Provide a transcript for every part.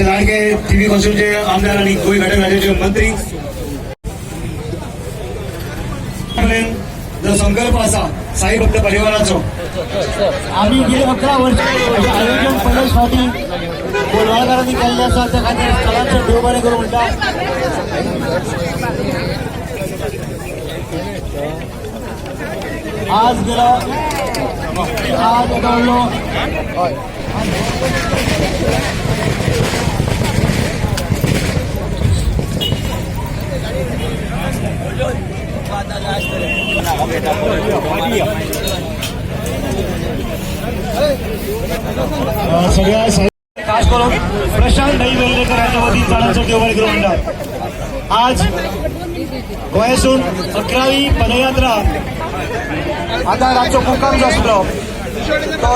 आमचे लाडके टीव्ही कॉन्स्टिट्यूचे आमदार आणि गोय घटक राज्याचे मंत्री जो संकल्प असा साई भक्त परिवाराचो. आम्ही गेले अकरा वर्ष. आयोजन प्रदेश फावटी कोलवाळकरांनी केल्लें आसा त्या खातीर स्थळांचें देव बरें करूं म्हणटा आज गेलो सगळ्या खास करून प्रशांत भाई वेल्लेकर यांच्या वतीन चालांचो देव बरें आज गोंयासून अकरावी पदयात्रा आता रातचो मुक्काम जो आसलो तो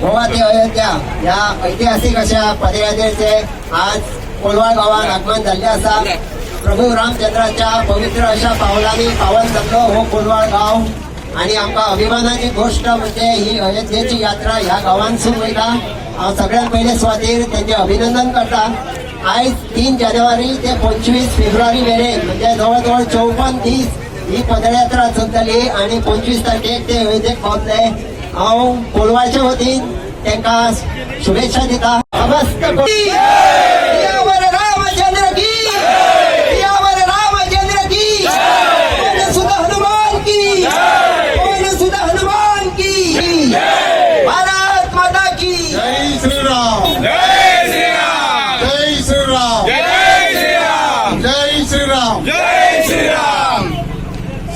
गोवा ते अयोध्या या ऐतिहासिक अशा पदयात्रेचे आज कोलवाड गावात आगमन झाले असा. प्रभू रामचंद्राच्या पवित्र अशा पावलांनी पावन जाल्लो हो कोलवाड गाव. आणि आमकां अभिमानाची गोष्ट म्हणजे ही अयोध्येची यात्रा ह्या गावान सुरू वयता हांव सगळ्यात पयले सुवातेर त्यांचे अभिनंदन करता. आयज तीन जानेवारी ते पंचवीस फेब्रुवारी मेरेन म्हणजे जवळ जवळ चौपन्न दीस ही पदयात्रा चलतली आणि पंचवीस तारखेक ते वैद्यक पावतले हांव कोलवाच्या वतीन तांकां शुभेच्छा दिता. समस्त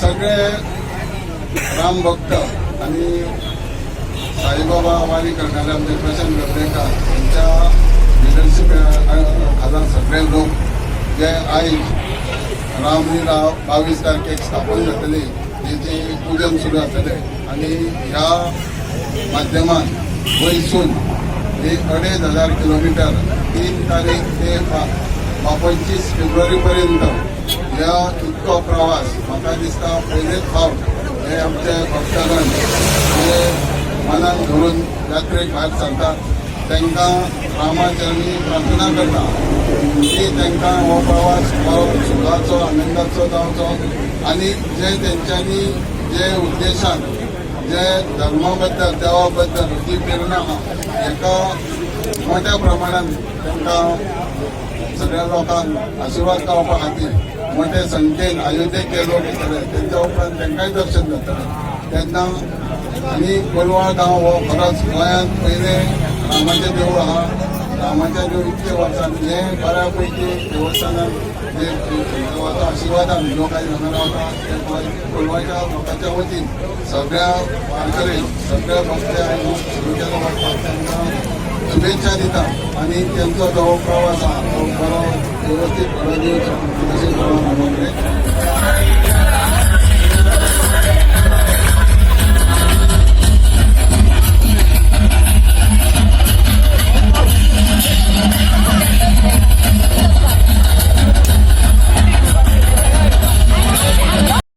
सगळे राम भक्त आणि साईबाबा वारी करणारे आमचे प्रशांत गर्देकर यांच्या लिडरशिप खाला सगळे लोक जे आयज राव बावीस तारखेक स्थापन जातली तेची पूजन सुरू जातले आणि ह्या माध्यमात वयसून एक अडेज हजार किलोमीटर तीन तारीख ते पा- पंचवीस फेब्रुवारी पर्यंत ह्या इतको प्रवास म्हाका दिसता पयलेच फावट हे आमचे भक्तगण हे मनान धरून यात्रेक भाग सरतात तांकां रामाचरणी प्रार्थना करता की तांकां हो प्रवास बरो सुखाचो आनंदाचो जावचो. आनी जे तेंच्यांनी जे उद्देशान जे धर्मा बद्दल देवा बद्दल जी प्रेरणा आहा एका मोठ्या प्रमाणात तांकां सगळ्या लोकांक आशिर्वाद कावपा खातीर मोठे संख्येन अयोध्येचे लोक येतले उपरांत तांकांय दर्शन जातलें तेन्ना आनी कोलवाळ गांव हो खरोच गोंयांत पयलें रामाचें देवूळ आहा रामाच्या देवूळ इतके वर्सां हे बऱ्यापैकी देवस्थानान जे देवाचो आशिर्वादान लोक आयज हांगा रावता ते गोंय कोलवाच्या लोकांच्या वतीन सगळ्या वारकरी सगळ्या भक्ते लोक सुरू वचपाक शुभेच्छा देतात आणि त्यांचा जवळ प्रवास हा बरा व्यवस्थित तसेच